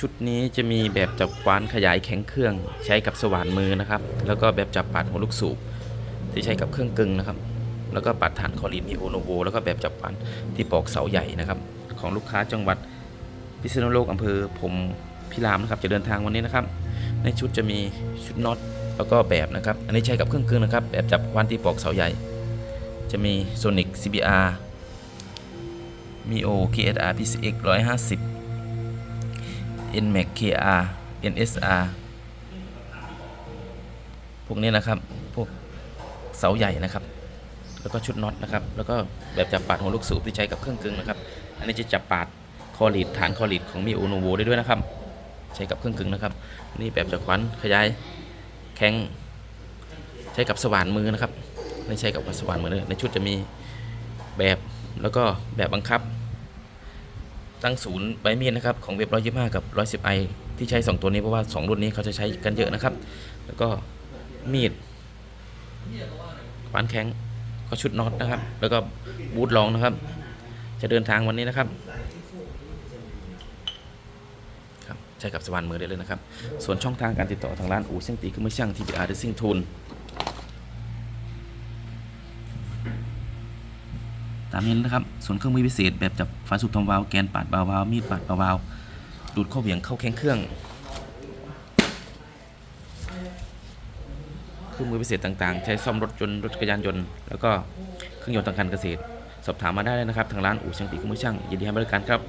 ชุดนี้จะมีแบบจับควานขยายแข็งเครื่อง ใช้กับสว่านมือนะครับ แล้วก็แบบจับปัดหัวลูกสูบที่ใช้กับเครื่องกึ่งนะครับ แล้วก็ปัดฐานคอรีนมีโอโนโวแล้วก็แบบจับควานที่ปอกเสาใหญ่นะครับ ของลูกค้าจังหวัดพิษณุโลกอำเภอผมพิรามนะครับจะเดินทางวันนี้นะครับ ในชุดจะมีชุดน็อตแล้วก็แบบนะครับ อันนี้ใช้กับเครื่องกึ่งนะครับ แบบจับควานที่ปอกเสาใหญ่ จะมี Sonic CBR Mio KSR PCX 150 NMAX KR NSR พวกนี้นะครับ พวกเสาใหญ่นะครับ แล้วก็ชุดน็อตนะครับ แล้วก็แบบจับปาดหัวลูกสูบที่ใช้กับเครื่องกึ่งนะครับ อันนี้จะจับปาดคอลีดฐานคอลีดของมีโอโนโวได้ด้วยนะครับ ใช้กับเครื่องกึ่งนะครับ นี่แบบจับควันขยายแข็งใช้กับสว่านมือนะครับไม่ใช้กับสว่านมือเลยในชุดจะมีแบบแล้วก็แบบบังคับ ตั้งศูนย์ใบมีดนะครับของเว็บ125กับ110ไอที่ใช้ 2 ตัวนี้เพราะว่า 2 รุ่นนี้เขาจะใช้กันเยอะนะครับ แล้วก็มีดขวานแข็งก็ชุดน็อตนะครับ แล้วก็บูทรองนะครับ จะเดินทางวันนี้นะครับครับใช้กับสว่านมือได้เลยนะครับ ส่วนช่องทางการติดต่อทางร้านอู่เซิ่งตีคือไม่ช่างทีพีอาร์หรือซิ่งทูน ตามนี้นะครับ ส่วนเครื่องมือพิเศษแบบจับฝาสูบทำวาล์วแกนปาดบาวาล์วมีดปาดบาวาล์วดูดเข้าเหวี่ยงเข้าแข้งเครื่อง เครื่องมือพิเศษต่างๆ ใช้ซ่อมรถยนต์รถจักรยานยนต์แล้วก็เครื่องยนต์ทางการเกษตร สอบถามมาได้เลยนะครับ ทางร้านอู่ช่างตีเครื่องมือช่างยินดีให้บริการครับ